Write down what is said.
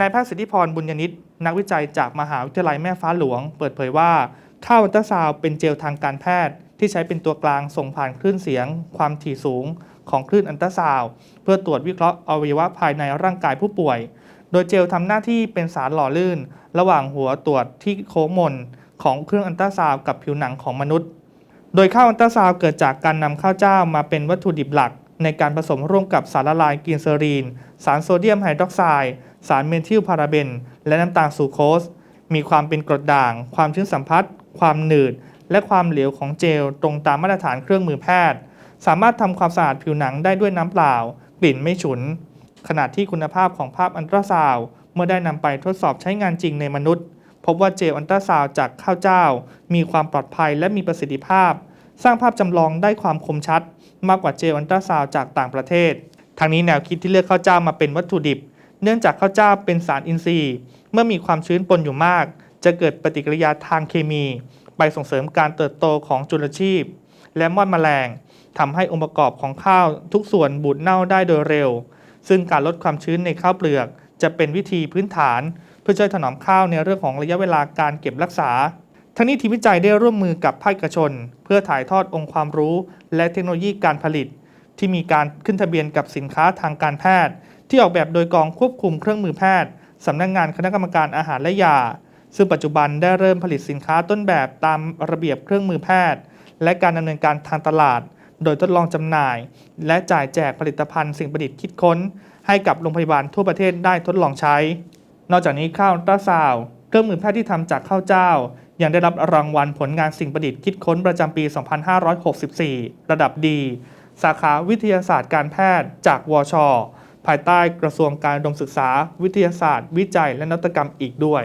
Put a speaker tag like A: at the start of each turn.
A: นายแพทย์สิทธิพรบุญยนิตนักวิจัยจากมหาวิทยาลัยแม่ฟ้าหลวง เปิดเผยว่าข้าวอัลตราซาวเป็นเจลทางการแพทย์ ที่ใช้เป็นตัวกลางส่งผ่านคลื่นเสียง ความถี่สูง ของคลื่นอัลตราซาวเพื่อตรวจวิเคราะห์อวัยวะภายในร่างกายผู้ป่วย โดยเจลทำหน้าที่เป็นสารหล่อลื่น ระหว่างหัวตรวจที่โค้งมนของเครื่องอัลตราซาวกับผิวหนังของมนุษย์ โดยข้าวอัลตราซาวเกิดจากการนำข้าวเจ้ามาเป็นวัตถุดิบหลัก ในการผสมร่วมกับสารละลายกลีนเซอรีน สารโซเดียมไฮดรอกไซด์ สารเมทิลพาราเบน และน้ำตาลซูโคส มีความเป็นกรดด่าง ความชื้นสัมผัส ความหนืด และความเหลวของเจลตรงตามมาตรฐานเครื่องมือแพทย์ สามารถทำความสะอาดผิวหนังได้ด้วยน้ำเปล่า กลิ่นไม่ฉุน ขณะที่คุณภาพของภาพอัลตราซาวเมื่อได้นำไปทดสอบใช้งานจริงในมนุษย์ พบว่าเจลอัลตราซาวจากข้าวเจ้า มีความปลอดภัยและมีประสิทธิภาพ สร้างภาพจำลองได้ความคมชัด มากกว่าเจลอัลตราซาวจากต่างประเทศทางนี้แนวคิดที่เลือกข้าวเจ้ามาเป็นวัตถุดิบ เนื่องจากข้าวเจ้าเป็นสารอินทรีย์ เมื่อมีความชื้นปนอยู่มาก จะเกิดปฏิกิริยาทางเคมีไปส่งเสริมการเติบโตของจุลชีพ และมอดแมลงทำให้องค์ประกอบของข้าวทุกส่วนบูดเน่าได้โดยเร็ว ซึ่งการลดความชื้นในข้าวเปลือก จะเป็นวิธีพื้นฐาน เพื่อช่วยถนอมข้าวในเรื่องของระยะเวลาการเก็บรักษา ทั้งนี้ทีมวิจัยได้ร่วมมือกับภาคเอกชน เพื่อถ่ายทอดองค์ความรู้ และเทคโนโลยีการผลิต ที่มีการขึ้นทะเบียนกับสินค้าทางการแพทย์ ที่ออกแบบโดยกองควบคุมเครื่องมือแพทย์สำนักงงานคณะกรรมการอาหารและยา ซึ่งปัจจุบันได้เริ่มผลิตสินค้าต้นแบบตามระเบียบเครื่องมือแพทย์ และการดำเนินการทางตลาด โดยทดลองจำหน่าย และจ่ายแจกผลิตภัณฑ์สิ่งประดิษฐ์คิดค้น ให้กับโรงพยาบาลทั่วประเทศได้ทดลองใช้ นอกจากนี้ข้าวตราซาวเครื่องมือแพทย์ที่ทำจากข้าวเจ้า ยังได้รับรางวัลผลงานสิ่งประดิษฐ์คิดค้นประจำปี 2564 ระดับดี สาขาวิทยาศาสตร์การแพทย์จากวช ภายใต้กระทรวงการดมศึกษา วิทยาศาสตร์ วิจัย และนวัตกรรมอีกด้วย